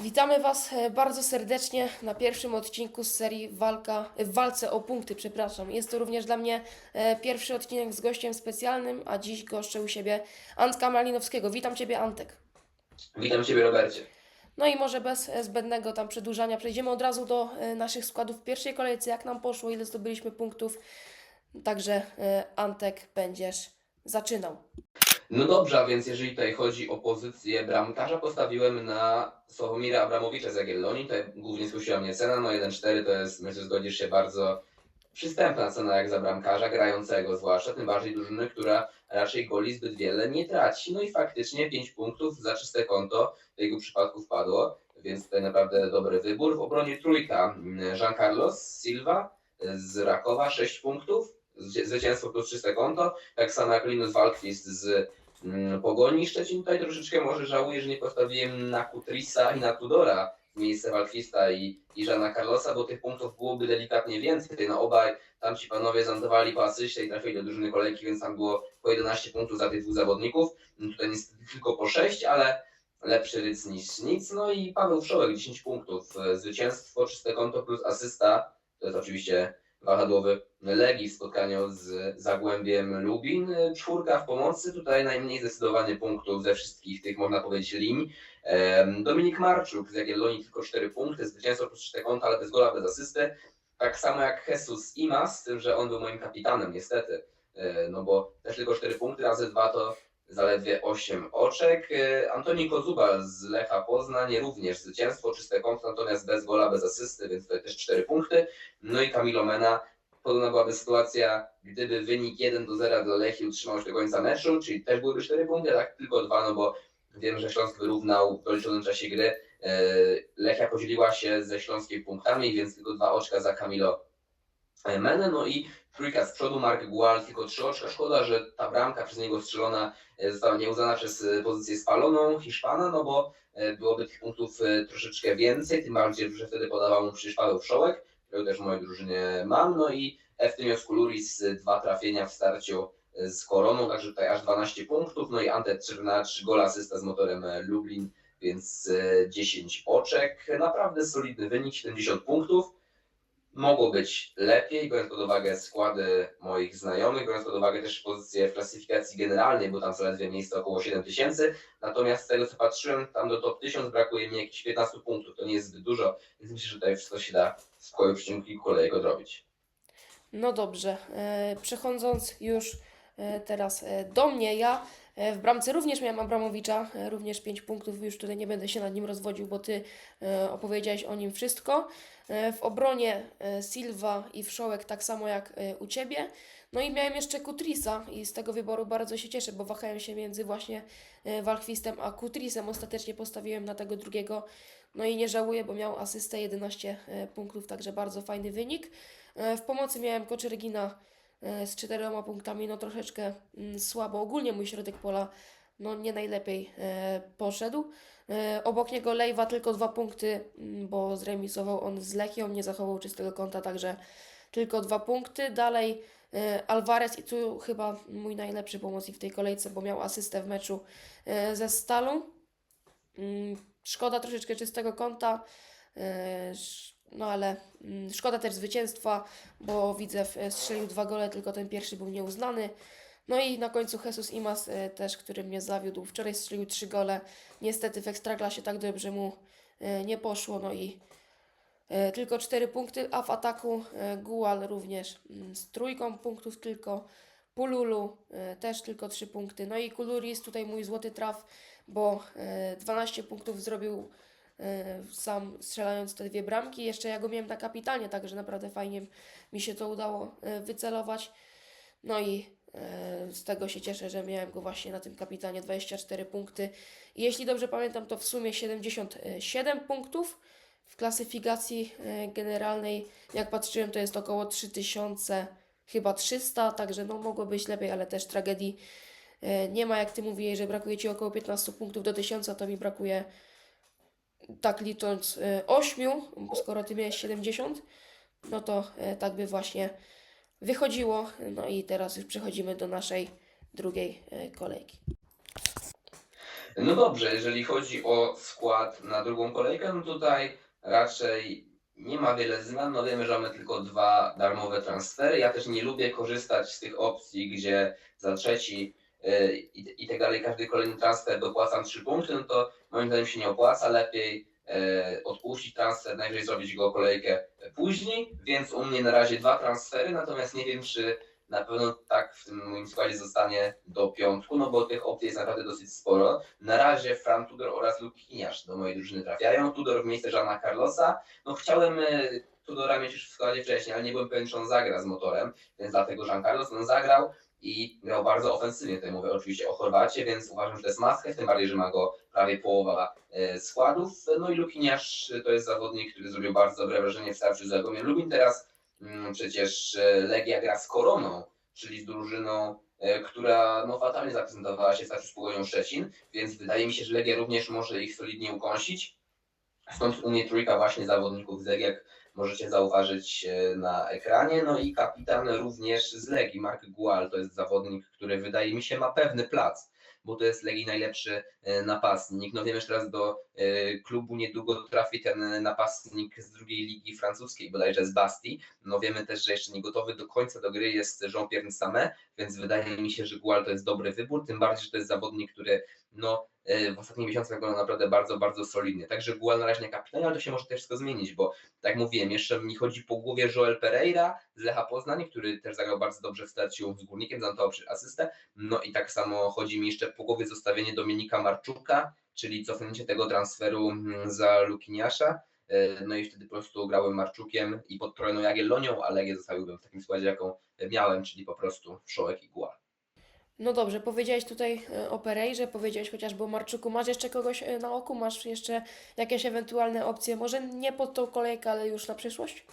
Witamy Was e, bardzo serdecznie na pierwszym odcinku z serii Walka, e, w walce o punkty, przepraszam. Jest to również dla mnie e, pierwszy odcinek z gościem specjalnym, a dziś goszczę u siebie Antka Malinowskiego. Witam Ciebie Antek. Witam Ciebie, Robercie. No i może bez zbędnego tam przedłużania przejdziemy od razu do naszych składów w pierwszej kolejce, jak nam poszło, ile zdobyliśmy punktów. Także Antek będziesz zaczynał. No dobrze, a więc jeżeli tutaj chodzi o pozycję bramkarza, postawiłem na Sławomira Abramowicza z Jagiellonii. Tutaj głównie skusiła mnie cena, no 1,4 to jest, myślę, zgodzisz się, bardzo przystępna cena jak za bramkarza, grającego zwłaszcza, tym bardziej drużyny, która raczej goli zbyt wiele nie traci. No i faktycznie 5 punktów za czyste konto w jego przypadku wpadło, więc tutaj naprawdę dobry wybór. W obronie trójka mm, Jean Carlos Silva z Rakowa 6 punktów, zwycięstwo plus czyste konto, tak samo jak Linus Walkwist z mm, Pogoni Szczecin. Tutaj troszeczkę może żałuję, że nie postawiłem na Kutrisa i na Tudora w miejsce Walkwista i, i Żana Carlosa, bo tych punktów byłoby delikatnie więcej. No obaj tamci panowie zanotowali po asyście i trafili do drużyny kolejki, więc tam było po 11 punktów za tych dwóch zawodników. Tutaj niestety tylko po 6, ale lepszy ryc niż nic. No i Paweł Wszołek 10 punktów. Zwycięstwo, czyste konto plus asysta. To jest oczywiście wahadłowy Legii w spotkaniu z Zagłębiem Lubin. Czwórka w pomocy, tutaj najmniej zdecydowany punktów ze wszystkich tych, można powiedzieć, linii. Dominik Marczuk z Jagiellonii tylko 4 punkty, zwycięstwo plus 4 konta, ale bez gola, bez asysty. Tak samo jak Jesus Imas, z tym, że on był moim kapitanem niestety, E, no bo też tylko 4 punkty, razy 2 to zaledwie 8 oczek. E, Antoni Kozubal z Lecha Poznań również zwycięstwo, czyste konto, natomiast bez gola, bez asysty, więc tutaj też 4 punkty. No i Kamilo Mena, podobna byłaby sytuacja, gdyby wynik 1 do 0 dla Lechii utrzymał się do końca meczu, czyli też byłyby 4 punkty, tak tylko 2, no bo wiem, że Śląsk wyrównał w doliczonym czasie gry. E, Lechia podzieliła się ze Śląskiem punktami, więc tylko dwa oczka za Kamilo Menę, no i trójka z przodu, Mark Gual tylko trzy oczka. Szkoda, że ta bramka przez niego strzelona e, została nieuznana przez e, pozycję spaloną Hiszpana, no bo e, byłoby tych punktów troszeczkę więcej, tym bardziej, że wtedy podawał mu przecież Paweł Wszołek, którego też w mojej drużynie mam, no i Eftimios Kuluris, e, dwa trafienia w starciu z Koroną, także tutaj aż 12 punktów, no i Ante 3 na 3 gola asysta z motorem Lublin, więc e, 10 oczek. Naprawdę solidny wynik, 70 punktów. Mogło być lepiej, biorąc pod uwagę składy moich znajomych, biorąc pod uwagę też pozycję w klasyfikacji generalnej, bo tam zaledwie miejsce około 7 tysięcy. Natomiast z tego co patrzyłem, tam do top 1000 brakuje mi jakichś 15 punktów. To nie jest zbyt dużo, więc myślę, że tutaj wszystko się da w w ciągu kilku kolejek odrobić. No dobrze, e, przechodząc już e, teraz e, do mnie, ja w bramce również miałem Abramowicza, e, również 5 punktów, już tutaj nie będę się nad nim rozwodził, bo Ty e, opowiedziałeś o nim wszystko. E, w obronie e, Silva i Wszołek tak samo jak e, u Ciebie. No i miałem jeszcze Kutrisa i z tego wyboru bardzo się cieszę, bo wahałem się między właśnie e, Walchwistem a Kutrisem. Ostatecznie postawiłem na tego drugiego, no i nie żałuję, bo miał asystę 11 e, punktów, także bardzo fajny wynik. E, W pomocy miałem Koczergina e, z czterema punktami, no troszeczkę mm, słabo. Ogólnie mój środek pola no nie najlepiej e, poszedł. E, obok niego Lejwa tylko dwa punkty, mm, bo zremisował on z Lechią, nie zachował czystego konta, także tylko dwa punkty. Dalej e, Alvarez i tu chyba mój najlepszy pomocnik w tej kolejce, bo miał asystę w meczu e, ze Stalą. Mm, Szkoda troszeczkę czystego konta, e, no ale mm, szkoda też zwycięstwa, bo widzę w- strzelił dwa gole, tylko ten pierwszy był nieuznany. No i na końcu Jesus Imas e, też, który mnie zawiódł. Wczoraj strzelił trzy gole. Niestety w Ekstraklasie tak dobrze mu e, nie poszło, no i e, tylko cztery punkty, a w ataku e, Gual również mm, z trójką punktów tylko. Pululu e, też tylko trzy punkty. No i Kuluris tutaj mój złoty traf, bo e, 12 punktów zrobił e, sam strzelając te dwie bramki. Jeszcze ja go miałem na kapitanie, także naprawdę fajnie mi się to udało e, wycelować. No i e, z tego się cieszę, że miałem go właśnie na tym kapitanie 24 punkty. Jeśli dobrze pamiętam, to w sumie 77 punktów. W klasyfikacji generalnej, jak patrzyłem, to jest około 3000, chyba 300, także no mogło być lepiej, ale też tragedii nie ma. Jak ty mówiłeś, że brakuje ci około 15 punktów do 1000, to mi brakuje tak licząc 8, bo skoro ty miałeś 70, no to e, tak by właśnie wychodziło. No i teraz już przechodzimy do naszej drugiej e, kolejki. No dobrze, jeżeli chodzi o skład na drugą kolejkę, no tutaj raczej nie ma wiele zmian. No wiemy, że mamy tylko dwa darmowe transfery. Ja też nie lubię korzystać z tych opcji, gdzie za trzeci i, i tak dalej każdy kolejny transfer dopłacam 3 punkty, no to moim zdaniem się nie opłaca. Lepiej yy, odpuścić transfer, najwyżej zrobić go kolejkę później, więc u mnie na razie dwa transfery, natomiast nie wiem, czy na pewno tak w tym moim składzie zostanie do piątku, no bo tych opcji jest naprawdę dosyć sporo. Na razie Fran Tudor oraz Lukiniarz do mojej drużyny trafiają. Tudor w miejsce Żana Carlosa. No chciałem e, Tudora mieć już w składzie wcześniej, ale nie byłem pewien, czy on zagra z motorem, więc dlatego Jean Carlos on zagrał i grał bardzo ofensywnie. Tutaj mówię oczywiście o Chorwacie, więc uważam, że to jest maskę, tym bardziej, że ma go prawie połowa e, składów. No i Lukiniarz to jest zawodnik, który zrobił bardzo dobre wrażenie w starciu z Legomiem Lubin. Teraz mm, przecież e, Legia gra z Koroną, czyli z drużyną, e, która no, fatalnie zaprezentowała się w starciu z Pogonią Szczecin, więc wydaje mi się, że Legia również może ich solidnie ukąsić. Stąd u mnie trójka właśnie zawodników z Legii, możecie zauważyć e, na ekranie. No i kapitan również z Legii, Mark Gual, to jest zawodnik, który wydaje mi się ma pewny plac, bo to jest Legii najlepszy e, napastnik. No wiemy, że teraz do e, klubu niedługo trafi ten napastnik z drugiej ligi francuskiej, bodajże z Bastii. No wiemy też, że jeszcze nie gotowy do końca do gry jest Jean-Pierre Samet, więc wydaje mi się, że Gual to jest dobry wybór, tym bardziej, że to jest zawodnik, który no w ostatnich miesiącach wygląda naprawdę bardzo, bardzo solidnie. Także Gual na razie nie kapitanie, ale to się może też wszystko zmienić, bo tak mówiłem, jeszcze mi chodzi po głowie Joel Pereira z Lecha Poznań, który też zagrał bardzo dobrze w starciu z Górnikiem, zanotował przy asystę. No i tak samo chodzi mi jeszcze po głowie zostawienie Dominika Marczuka, czyli cofnięcie tego transferu mm, za Lukiniasza. E, No i wtedy po prostu grałem Marczukiem i pod Trojną Jagiellonią, a Legię zostawiłbym w takim składzie, jaką miałem, czyli po prostu Wszołek i Gual. No dobrze, powiedziałeś tutaj e, o Perejrze, powiedziałeś chociażby o Marczuku. Masz jeszcze kogoś e, na oku? Masz jeszcze jakieś ewentualne opcje? Może nie pod tą kolejkę, ale już na przyszłość?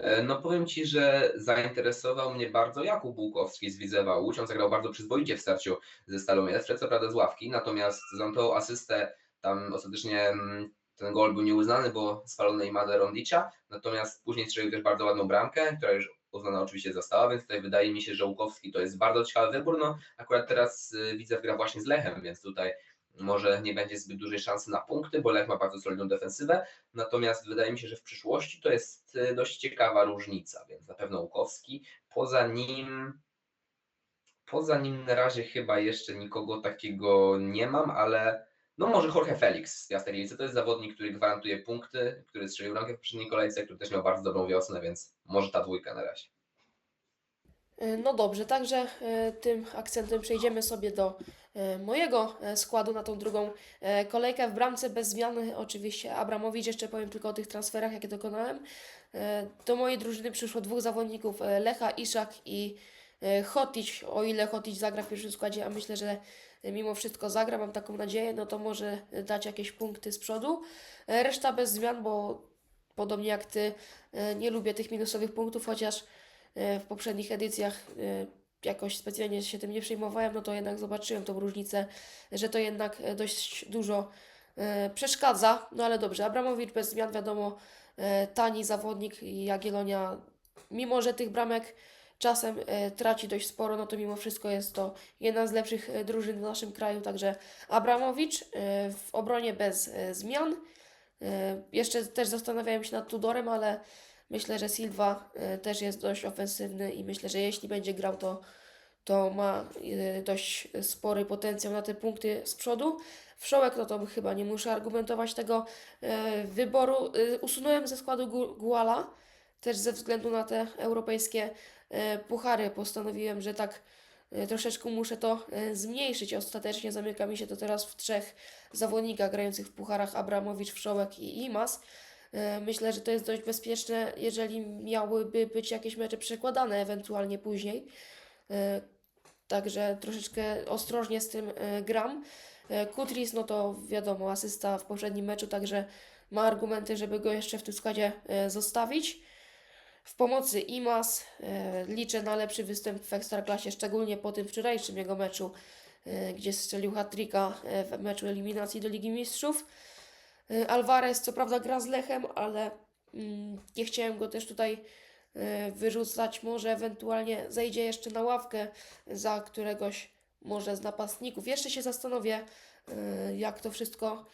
E, No powiem Ci, że zainteresował mnie bardzo Jakub Bułkowski z Widzewa Łódź. On zagrał bardzo przyzwoicie w starciu ze Stalą Jastrzęb, co prawda z ławki, natomiast zanotował asystę, tam ostatecznie mm, ten gol był nieuznany, bo spalony Imada Rondicia, natomiast później strzelił też bardzo ładną bramkę, która już uznana oczywiście została, więc tutaj wydaje mi się, że Łukowski to jest bardzo ciekawy wybór. No akurat teraz y, Widzew gra właśnie z Lechem, więc tutaj może nie będzie zbyt dużej szansy na punkty, bo Lech ma bardzo solidną defensywę, Natomiast wydaje mi się, że w przyszłości to jest e, dość ciekawa różnica, więc na pewno Łukowski. Poza nim, poza nim na razie chyba jeszcze nikogo takiego nie mam, ale no może Jorge Felix z Piastericy. To jest zawodnik, który gwarantuje punkty, który strzelił ramkę w poprzedniej kolejce, który też miał bardzo dobrą wiosnę, więc może ta dwójka na razie. E, No dobrze, także e, tym akcentem przejdziemy sobie do e, mojego składu na tą drugą kolejkę. W bramce bez zmian oczywiście Abramowicz, jeszcze powiem tylko o tych transferach, jakie dokonałem. Do mojej drużyny przyszło dwóch zawodników, Lecha, Iszak i e, Hotić. O ile Hotić zagra w pierwszym składzie, a myślę, że mimo wszystko zagra, mam taką nadzieję, no to może dać jakieś punkty z przodu. E, Reszta bez zmian, bo podobnie jak Ty, e, nie lubię tych minusowych punktów, chociaż w poprzednich edycjach jakoś specjalnie się tym nie przejmowałem, no to jednak zobaczyłem tą różnicę, że to jednak dość dużo przeszkadza. No ale dobrze, Abramowicz bez zmian, wiadomo, tani zawodnik i Jagiellonia, mimo że tych bramek czasem e, traci dość sporo, no to mimo wszystko jest to jedna z lepszych e, drużyn w naszym kraju, także Abramowicz e, w obronie bez zmian. Jeszcze też zastanawiałem się nad Tudorem, ale myślę, że Silva też jest dość ofensywny i myślę, że jeśli będzie grał, to, to ma dość spory potencjał na te punkty z przodu. Wszołek, no to chyba nie muszę argumentować tego wyboru. Usunąłem ze składu Gu- Guala, też ze względu na te europejskie puchary. Postanowiłem, że tak e, troszeczkę muszę to e, zmniejszyć. Ostatecznie zamyka mi się to teraz w trzech zawodnikach grających w pucharach Abramowicz, Wszołek i Imas. E, Myślę, że to jest dość bezpieczne, jeżeli miałyby być jakieś mecze przekładane ewentualnie później. E, Także troszeczkę ostrożnie z tym e, gram. E, Kutris, no to wiadomo, asysta w poprzednim meczu, także ma argumenty, żeby go jeszcze w tym składzie e, zostawić. W pomocy Imas e, liczę na lepszy występ w Ekstraklasie, szczególnie po tym wczorajszym jego meczu, e, gdzie strzelił hat-tricka e, w meczu eliminacji do Ligi Mistrzów. Alvarez co prawda gra z Lechem, ale mm, nie chciałem go też tutaj wyrzucać. Może ewentualnie zejdzie jeszcze na ławkę za któregoś może z napastników. Jeszcze się zastanowię, jak to wszystko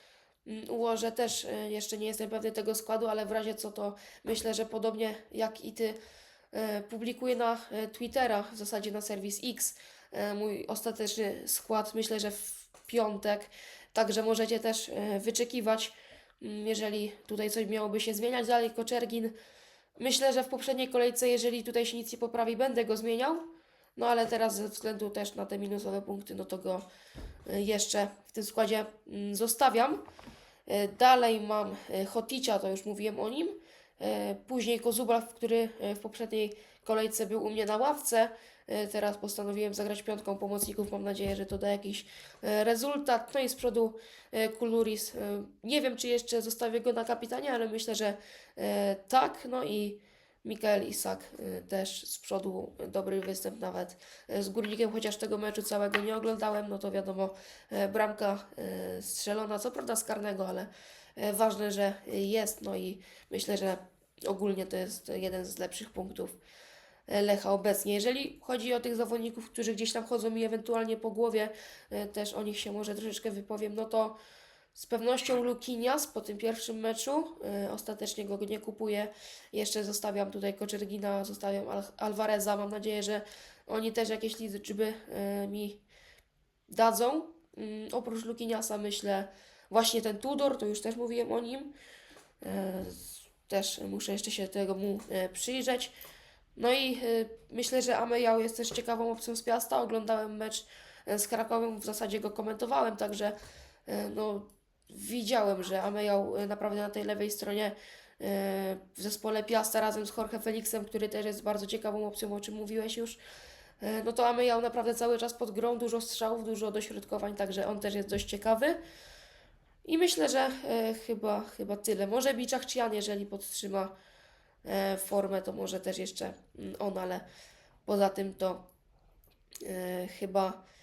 ułożę. Też y, jeszcze nie jestem pewny tego składu, ale w razie co to myślę, że podobnie jak i ty y, publikuję na y, Twittera, w zasadzie na serwis X, mój ostateczny skład. Myślę, że w piątek, także możecie też wyczekiwać, mm, jeżeli tutaj coś miałoby się zmieniać. Dalej Koczergin. Myślę, że w poprzedniej kolejce, jeżeli tutaj się nic nie poprawi, będę go zmieniał. No ale teraz ze względu też na te minusowe punkty, no to go jeszcze w tym składzie mm, zostawiam. Y, Dalej mam y, Hoticia, to już mówiłem o nim. Y, Później Kozubak, który w poprzedniej kolejce był u mnie na ławce. Teraz postanowiłem zagrać piątką pomocników. Mam nadzieję, że to da jakiś rezultat. No i z przodu Kuluris. Nie wiem, czy jeszcze zostawię go na kapitanie, ale myślę, że tak. No i Mikael Isak y, też z przodu dobry występ nawet y, z Górnikiem, chociaż tego meczu całego nie oglądałem, no to wiadomo, y, bramka y, strzelona, co prawda z karnego, ale y, ważne, że jest, no i myślę, że ogólnie to jest jeden z lepszych punktów y, Lecha obecnie. Jeżeli chodzi o tych zawodników, którzy gdzieś tam chodzą mi ewentualnie po głowie, y, też o nich się może troszeczkę wypowiem, no to z pewnością Lukinias po tym pierwszym meczu. y, ostatecznie go nie kupuję. Jeszcze zostawiam tutaj Koczergina, zostawiam Al Alvareza. Mam nadzieję, że oni też jakieś liczby y, mi dadzą. Mm, oprócz Lukiniasa myślę właśnie ten Tudor, to już też mówiłem o nim. Y, też muszę jeszcze się tego mu y, przyjrzeć. No i y, myślę, że Amejał jest też ciekawą opcją z Piasta. Oglądałem mecz y, z Krakowem, w zasadzie go komentowałem, także y, no, widziałem, że Amejał y, naprawdę na tej lewej stronie y, w zespole Piasta razem z Jorge Felixem, który też jest bardzo ciekawą opcją, o czym mówiłeś już. y, No to Amejał naprawdę cały czas pod grą, dużo strzałów, dużo dośrodkowań, także on też jest dość ciekawy. I myślę, że chyba, chyba tyle. Może Biczak Cian, jeżeli podtrzyma e, formę, to może też jeszcze mm, on, ale poza tym to e, chyba e,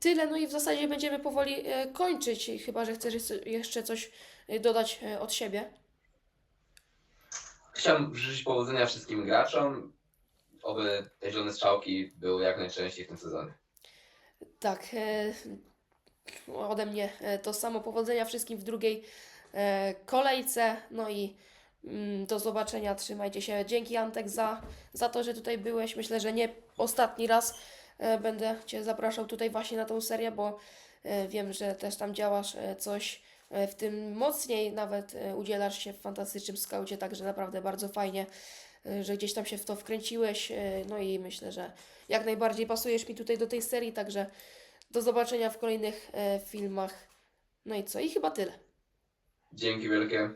tyle. No i w zasadzie będziemy powoli e, kończyć, chyba że chcesz jeszcze- coś e, dodać e, od siebie. Chciałem życzyć powodzenia wszystkim graczom, oby te zielone strzałki były jak najczęściej w tym sezonie. Tak, e, ode mnie e, to samo powodzenia wszystkim w drugiej e, kolejce. No i mm, do zobaczenia, trzymajcie się. Dzięki Antek za, za to, że tutaj byłeś. Myślę, że nie ostatni raz e, będę Cię zapraszał tutaj właśnie na tą serię, bo e, wiem, że też tam działasz e, coś e, w tym mocniej, nawet e, udzielasz się w fantastycznym skaucie, także naprawdę bardzo fajnie, e, że gdzieś tam się w to wkręciłeś. e, No i myślę, że jak najbardziej pasujesz mi tutaj do tej serii, także do zobaczenia w kolejnych e, filmach. No i co? I chyba tyle. Dzięki wielkie.